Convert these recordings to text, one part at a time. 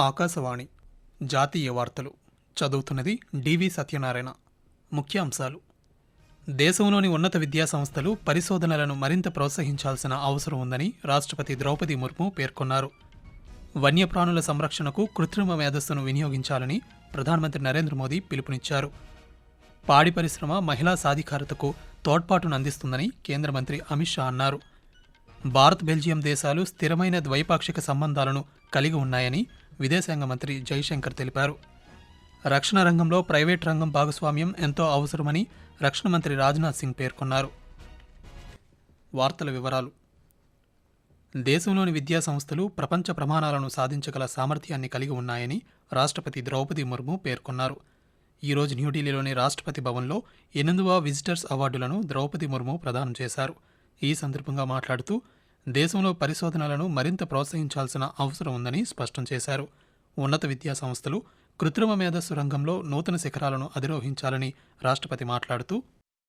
ఆకాశవాణి. జాతీయ వార్తలు. చదువుతున్నది డివి సత్యనారాయణ. ముఖ్యాంశాలు. దేశంలోని ఉన్నత విద్యాసంస్థలు పరిశోధనలను మరింత ప్రోత్సహించాల్సిన అవసరం ఉందని రాష్ట్రపతి ద్రౌపది ముర్ము పేర్కొన్నారు. వన్యప్రాణుల సంరక్షణకు కృత్రిమ మేధస్సును వినియోగించాలని ప్రధానమంత్రి నరేంద్ర మోదీ పిలుపునిచ్చారు. పాడి పరిశ్రమ మహిళా సాధికారతకు తోడ్పాటును అందిస్తుందని కేంద్ర మంత్రి అమిత్ షా అన్నారు. భారత్ బెల్జియం దేశాలు స్థిరమైన ద్వైపాక్షిక సంబంధాలను కలిగి ఉన్నాయని విదేశాంగ మంత్రి జైశంకర్ తెలిపారు. రక్షణ రంగంలో ప్రైవేట్ రంగం భాగస్వామ్యం ఎంతో అవసరమని రక్షణ మంత్రి రాజ్నాథ్ సింగ్ పేర్కొన్నారు. వార్తల వివరాలు. దేశంలోని విద్యా సంస్థలు ప్రపంచ ప్రమాణాలను సాధించగల సామర్థ్యాన్ని కలిగి ఉన్నాయని రాష్ట్రపతి ద్రౌపది ముర్ము పేర్కొన్నారు. ఈరోజు న్యూఢిల్లీలోని రాష్ట్రపతి భవన్లో ఎనిమిదవ విజిటర్స్ అవార్డులను ద్రౌపది ముర్ము ప్రదానం చేశారు. ఈ సందర్భంగా మాట్లాడుతూ దేశంలో పరిశోధనలను మరింత ప్రోత్సహించాల్సిన అవసరం ఉందని స్పష్టం చేశారు. ఉన్నత విద్యా సంస్థలు కృత్రిమ మేధస్సు రంగంలో నూతన శిఖరాలను అధిరోహించాలని రాష్ట్రపతి మాట్లాడుతూ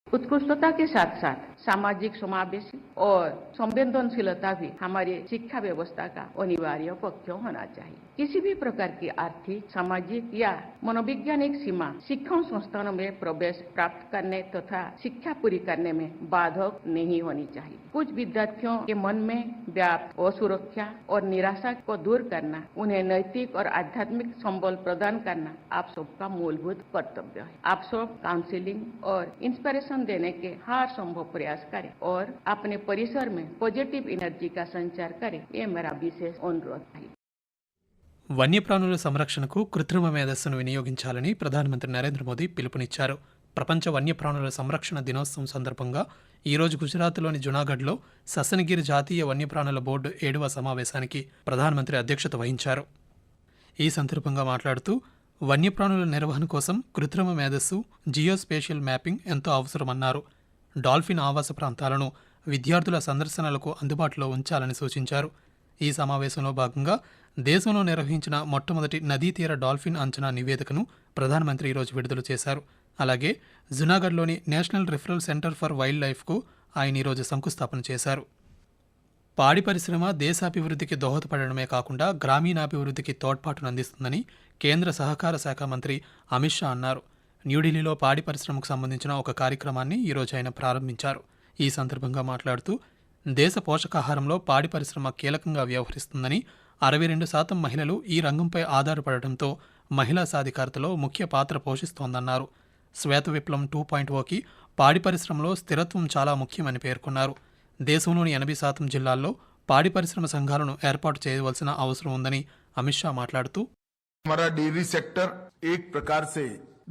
उत्कृष्टता के साथ साथ सामाजिक समावेशी और संवेदनशीलता भी हमारी शिक्षा व्यवस्था का अनिवार्य पक्ष होना चाहिए। किसी भी प्रकार की आर्थिक, सामाजिक या मनोवैज्ञानिक सीमा शिक्षण संस्थानों में प्रवेश प्राप्त करने तथा शिक्षा पूरी करने में बाधक नहीं होनी चाहिए। कुछ विद्यार्थियों के मन में व्याप्त असुरक्षा और निराशा को दूर करना, उन्हें नैतिक और आध्यात्मिक संबल प्रदान करना आप सबका मूलभूत कर्तव्य है। आप सब काउंसिलिंग और इंस्पिरेशन देने के हर संभव प्रयास करें और अपने परिसर में पॉजिटिव एनर्जी का संचार करें ये मेरा विशेष अनुरोध है వన్యప్రాణుల సంరక్షణకు కృత్రిమ మేధస్సును వినియోగించాలని ప్రధానమంత్రి నరేంద్ర మోదీ పిలుపునిచ్చారు ప్రపంచ వన్యప్రాణుల సంరక్షణ దినోత్సవం సందర్భంగా ఈరోజు గుజరాత్లోని జునాగఢ్లో ససనగిరి జాతీయ వన్యప్రాణుల బోర్డు ఏడవ సమావేశానికి ప్రధానమంత్రి అధ్యక్షత వహించారు ఈ సందర్భంగా మాట్లాడుతూ వన్యప్రాణుల నిర్వహణ కోసం కృత్రిమ మేధస్సు జియోస్పేషియల్ మ్యాపింగ్ ఎంతో అవసరమన్నారు. డాల్ఫిన్ ఆవాస ప్రాంతాలను విద్యార్థుల సందర్శనలకు అందుబాటులో ఉంచాలని సూచించారు. ఈ సమావేశంలో భాగంగా దేశంలో నిర్వహించిన మొట్టమొదటి నదీ తీర డాల్ఫిన్ అంచనా నివేదికను ప్రధానమంత్రి ఈరోజు విడుదల చేశారు. అలాగే జునాగఢ్లోని national referral centre for wild లైఫ్కు ఆయన ఈరోజు శంకుస్థాపన చేశారు. పాడి పరిశ్రమ దేశాభివృద్ధికి దోహదపడడమే కాకుండా గ్రామీణాభివృద్ధికి తోడ్పాటును అందిస్తుందని కేంద్ర సహకార శాఖ మంత్రి అమిత్ షా అన్నారు. న్యూఢిల్లీలో పాడి పరిశ్రమకు సంబంధించిన ఒక కార్యక్రమాన్ని ఈరోజు ఆయన ప్రారంభించారు. ఈ సందర్భంగా మాట్లాడుతూ దేశ పోషకాహారంలో పాడి పరిశ్రమ కీలకంగా వ్యవహరిస్తుందని అరవై రెండు శాతం మహిళలు ఈ రంగంపై ఆధారపడటంతో మహిళా సాధికారతలో ముఖ్య పాత్ర పోషిస్తోందన్నారు. శ్వేత విప్లవం టూ పాయింట్ ఓకి పాడి పరిశ్రమలో స్థిరత్వం చాలా ముఖ్యమని పేర్కొన్నారు. దేశంలోని ఎనభై శాతం జిల్లాల్లో పాడి పరిశ్రమ సంఘాలను ఏర్పాటు చేయవలసిన అవసరం ఉందని అమిత్ షా మాట్లాడుతూ हमारा डेयरी सेक्टर एक प्रकार से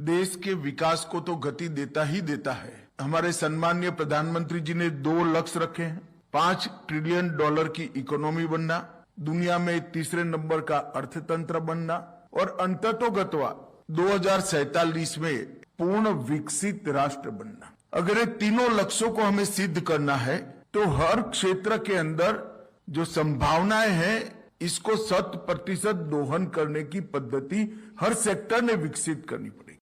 देश के विकास को तो गति देता ही देता है हमारे सम्मान्य प्रधानमंत्री जी ने दो लक्ष्य रखे हैं पांच ट्रिलियन डॉलर की इकोनॉमी बनना दुनिया में तीसरे नंबर का अर्थतंत्र बनना और अंततोगत्वा दो में पूर्ण विकसित राष्ट्र बनना अगर ये तीनों लक्ष्यों को हमें सिद्ध करना है तो हर क्षेत्र के अंदर जो संभावनाएं हैं इसको शत प्रतिशत दोहन करने की पद्धति हर सेक्टर ने विकसित करनी पड़ेगी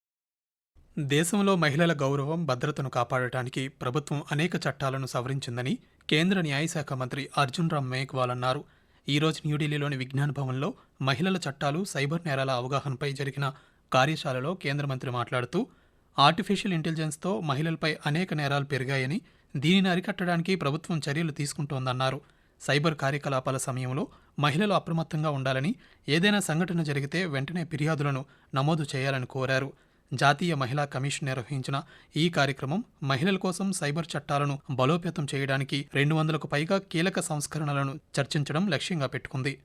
దేశంలో మహిళల గౌరవం భద్రతను కాపాడటానికి ప్రభుత్వం అనేక చట్టాలను సవరించిందని కేంద్ర న్యాయశాఖ మంత్రి అర్జున్ రామ్ మేఘ్వాల్ అన్నారు ఈరోజు న్యూఢిల్లీలోని విజ్ఞాన్ భవన్లో మహిళల చట్టాలు సైబర్ నేరాల అవగాహనపై జరిగిన కార్యశాలలో కేంద్ర మంత్రి మాట్లాడుతూ ఆర్టిఫిషియల్ ఇంటెలిజెన్స్తో మహిళలపై అనేక నేరాలు పెరిగాయని దీనిని అరికట్టడానికి ప్రభుత్వం చర్యలు తీసుకుంటోందన్నారు. సైబర్ కార్యకలాపాల సమయంలో మహిళలు అప్రమత్తంగా ఉండాలని ఏదైనా సంఘటన జరిగితే వెంటనే ఫిర్యాదులను నమోదు చేయాలని కోరారు. జాతీయ మహిళా కమిషన్ నిర్వహించిన ఈ కార్యక్రమం మహిళల కోసం సైబర్ చట్టాలను బలోపేతం చేయడానికి రెండు వందలకు పైగా కీలక సంస్కరణలను చర్చించడం లక్ష్యంగా పెట్టుకుంది.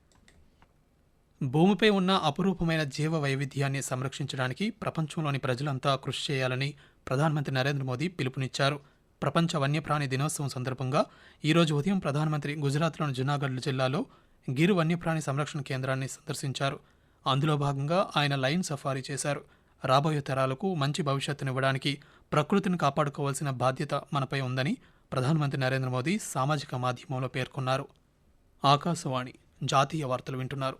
భూమిపై ఉన్న అపురూపమైన జీవ వైవిధ్యాన్ని సంరక్షించడానికి ప్రపంచంలోని ప్రజలంతా కృషి చేయాలని ప్రధానమంత్రి నరేంద్ర మోదీ పిలుపునిచ్చారు. ప్రపంచ వన్యప్రాణి దినోత్సవం సందర్భంగా ఈరోజు ఉదయం ప్రధానమంత్రి గుజరాత్లోని జునాగఢ్ జిల్లాలో గిర్ వన్యప్రాణి సంరక్షణ కేంద్రాన్ని సందర్శించారు. అందులో భాగంగా ఆయన లైన్ సఫారీ చేశారు. రాబోయే తరాలకు మంచి భవిష్యత్తునివ్వడానికి ప్రకృతిని కాపాడుకోవాల్సిన బాధ్యత మనపై ఉందని ప్రధానమంత్రి నరేంద్ర మోదీ సామాజిక మాధ్యమంలో పేర్కొన్నారు. ఆకాశవాణి జాతీయ వార్తలు వింటున్నారు.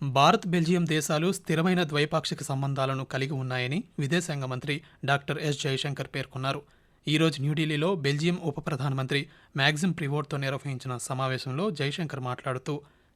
భారత్ బెల్జియం దేశాలు స్థిరమైన ద్వైపాక్షిక సంబంధాలను కలిగి ఉన్నాయని విదేశాంగ మంత్రి డాక్టర్ ఎస్ జయశంకర్ పేర్కొన్నారు. ఈరోజు న్యూఢిల్లీలో బెల్జియం ఉప ప్రధానమంత్రి మ్యాగ్జిమ్ ప్రివోర్తో నిర్వహించిన సమావేశంలో జైశంకర్ మాట్లాడుతూ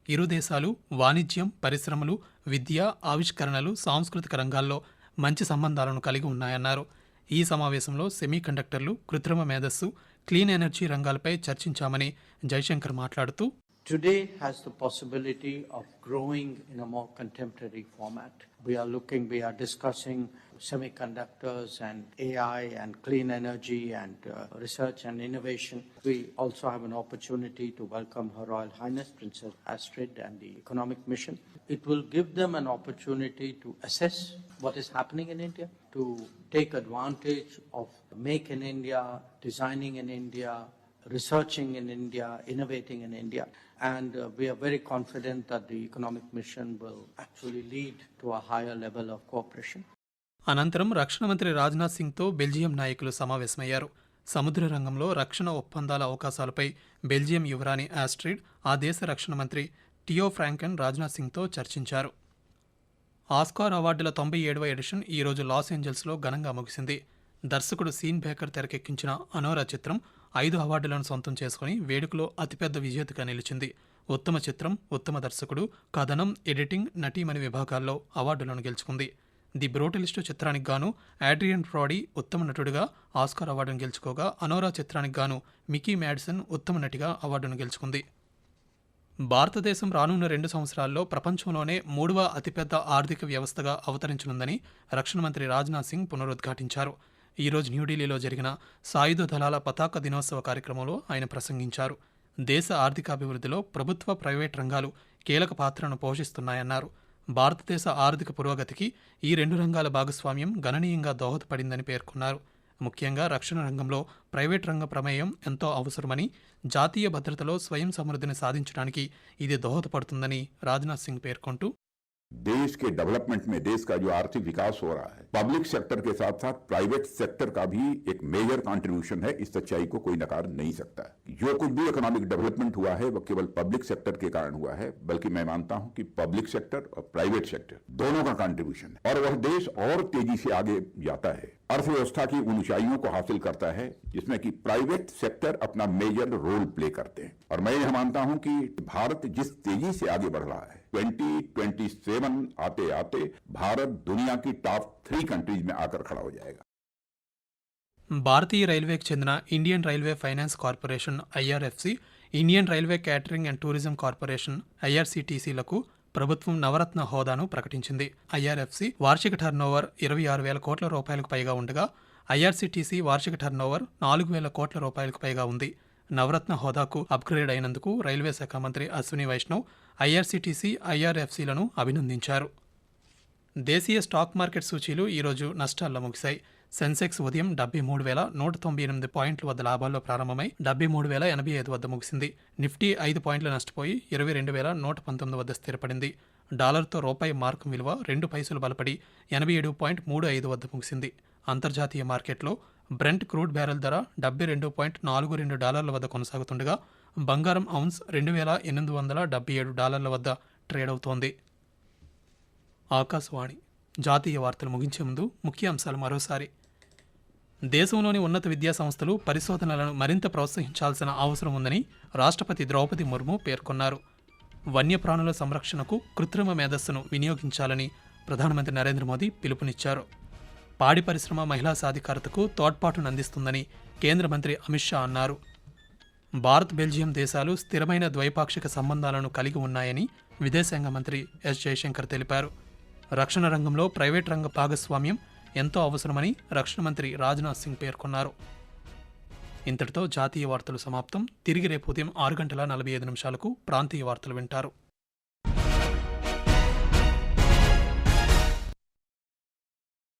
ఇరు దేశాలు వాణిజ్యం పరిశ్రమలు విద్య ఆవిష్కరణలు సాంస్కృతిక రంగాల్లో మంచి సంబంధాలను కలిగి ఉన్నాయన్నారు. ఈ సమావేశంలో సెమీ కండక్టర్లు కృత్రిమ మేధస్సు క్లీన్ ఎనర్జీ రంగాలపై చర్చించామని జైశంకర్ మాట్లాడుతూ Today has the possibility of growing in a more contemporary format. We are looking, we are discussing semiconductors and AI and clean energy and uh, research and innovation. We also have an opportunity to welcome Her Royal Highness Princess Astrid and the Economic Mission. It will give them an opportunity to assess what is happening in India, to take advantage of Make in India, designing in India, researching in India, innovating in India. And uh, we are very confident that the economic mission will actually lead to a higher level of cooperation. అనంతరం రక్షణ మంత్రి Rajnath సింగ్తో Belgium నాయకులు సమావేశమయ్యారు సముద్ర రంగంలో రక్షణ ఒప్పందాల అవకాశాలపై Belgium యువరాణి ఆస్ట్రిడ్ ఆ దేశ రక్షణ మంత్రి టియో ఫ్రాంకన్ రాజ్నాథ్ సింగ్తో చర్చించారు ఆస్కార్ అవార్డుల తొంభై ఏడవ ఎడిషన్ ఈరోజు లాస్ ఏంజల్స్లో ఘనంగా ముగిసింది దర్శకుడు సీన్ బేకర్ తెరకెక్కించిన అనోరా చిత్రం ఐదు అవార్డులను సొంతం చేసుకుని వేడుకలో అతిపెద్ద విజేతగా నిలిచింది. ఉత్తమ చిత్రం ఉత్తమ దర్శకుడు కథనం ఎడిటింగ్ నటీమణి విభాగాల్లో అవార్డులను గెలుచుకుంది. ది బ్రోటలిస్టు చిత్రానికి గాను ఆడ్రియన్ ఫ్రాడీ ఉత్తమ నటుడిగా ఆస్కార్ అవార్డును గెలుచుకోగా అనోరా చిత్రానికి గాను మికీ మ్యాడ్సన్ ఉత్తమ నటిగా అవార్డును గెలుచుకుంది. భారతదేశం రానున్న రెండు సంవత్సరాల్లో ప్రపంచంలోనే మూడవ అతిపెద్ద ఆర్థిక వ్యవస్థగా అవతరించనుందని రక్షణ మంత్రి రాజ్నాథ్ సింగ్ పునరుద్ఘాటించారు. ఈరోజు న్యూఢిల్లీలో జరిగిన సాయుధ దళాల పతాక దినోత్సవ కార్యక్రమంలో ఆయన ప్రసంగించారు. దేశ ఆర్థికాభివృద్ధిలో ప్రభుత్వ ప్రైవేట్ రంగాలు కీలక పాత్రను పోషిస్తున్నాయన్నారు. భారతదేశ ఆర్థిక పురోగతికి ఈ రెండు రంగాల భాగస్వామ్యం గణనీయంగా దోహదపడిందని పేర్కొన్నారు. ముఖ్యంగా రక్షణ రంగంలో ప్రైవేట్ రంగ ప్రమేయం ఎంతో అవసరమని జాతీయ భద్రతలో స్వయం సమృద్ధిని సాధించడానికి ఇది దోహదపడుతుందని రాజ్నాథ్ సింగ్ పేర్కొంటూ देश के डेवलपमेंट में देश का जो आर्थिक विकास हो रहा है पब्लिक सेक्टर के साथ साथ प्राइवेट सेक्टर का भी एक मेजर कंट्रीब्यूशन है, इस सच्चाई को कोई नकार नहीं सकता। जो कुछ भी इकोनॉमिक डेवलपमेंट हुआ है वह केवल पब्लिक सेक्टर के कारण हुआ है, बल्कि मैं मानता हूँ कि पब्लिक सेक्टर और प्राइवेट सेक्टर दोनों का कॉन्ट्रीब्यूशन है। और वह देश और तेज़ी से आगे जाता है। अर्थव्यवस्था की ऊंचाइयों को हासिल करता है जिसमें कि प्राइवेट सेक्टर अपना मेजर रोल प्ले करते हैं और मैं यह मानता हूं कि भारत जिस तेजी से आगे बढ़ रहा है 2027 आते आते भारत दुनिया की टॉप थ्री कंट्रीज में आकर खड़ा हो जाएगा భారతీయ రైల్వేకి చెందిన Indian railway finance corporation IRFC Indian railway catering and tourism corporation ఐఆర్సీటీసీలకు ప్రభుత్వం నవరత్న హోదాను ప్రకటించింది. ఐఆర్ఎఫ్సి వార్షిక టర్నోవర్ ఇరవై ఆరు వేల కోట్ల రూపాయలకు పైగా ఉండగా ఐఆర్సీటీసీ వార్షిక టర్నోవర్ నాలుగు వేల కోట్ల రూపాయలకు పైగా ఉంది. నవరత్న హోదాకు అప్గ్రేడ్ అయినందుకు రైల్వే శాఖ మంత్రి అశ్విని వైష్ణవ్ ఐఆర్సీటీసీ ఐఆర్ఎఫ్సీలను అభినందించారు. దేశీయ స్టాక్ మార్కెట్ సూచీలు ఈరోజు నష్టాల్లో ముగిశాయి. సెన్సెక్స్ ఉదయం డెబ్బై మూడు వేల నూట తొంభై ఎనిమిది పాయింట్ల వద్ద లాభాల్లో ప్రారంభమై డెబ్బై మూడు వేల ఎనభై ఐదు వద్ద ముగిసింది. నిఫ్టీ ఐదు పాయింట్లు నష్టపోయి ఇరవై రెండు వేల నూట పంతొమ్మిది వద్ద స్థిరపడింది. డాలర్తో రూపాయి మార్కు విలువ రెండు పైసలు బలపడి ఎనభై ఏడు పాయింట్ మూడు ఐదు వద్ద ముగిసింది. అంతర్జాతీయ మార్కెట్లో బ్రెంట్ క్రూడ్ బ్యారెల్ ధర డెబ్బై రెండు పాయింట్ నాలుగు రెండు డాలర్ల వద్ద కొనసాగుతుండగా బంగారం ఔన్స్ రెండు వేల ఎనిమిది వందల డెబ్బై ఏడు డాలర్ల వద్ద ట్రేడ్ అవుతోంది ఆకాశవాణి జాతీయ వార్తలు ముగించే ముందు ముఖ్య అంశాలు మరోసారి. దేశంలోని ఉన్నత విద్యా సంస్థలు పరిశోధనలను మరింత ప్రోత్సహించాల్సిన అవసరం ఉందని రాష్ట్రపతి ద్రౌపది ముర్ము పేర్కొన్నారు. వన్యప్రాణుల సంరక్షణకు కృత్రిమ మేధస్సును వినియోగించాలని ప్రధానమంత్రి నరేంద్ర మోదీ పిలుపునిచ్చారు. పాడి పరిశ్రమ మహిళా సాధికారతకు తోడ్పాటును అందిస్తుందని కేంద్ర మంత్రి అమిత్ షా అన్నారు. భారత్ బెల్జియం దేశాలు స్థిరమైన ద్వైపాక్షిక సంబంధాలను కలిగి ఉన్నాయని విదేశాంగ మంత్రి ఎస్ జయశంకర్ తెలిపారు. రక్షణ రంగంలో ప్రైవేట్ రంగ భాగస్వామ్యం ఎంతో అవసరమని రక్షణ మంత్రి రాజ్నాథ్ సింగ్ పేర్కొన్నారు. ఇంతటితో జాతీయ వార్తలు సమాప్తం. తిరిగి రేపు ఉదయం ఆరు గంటల నలభై ఐదు నిమిషాలకు ప్రాంతీయ వార్తలు వింటారు.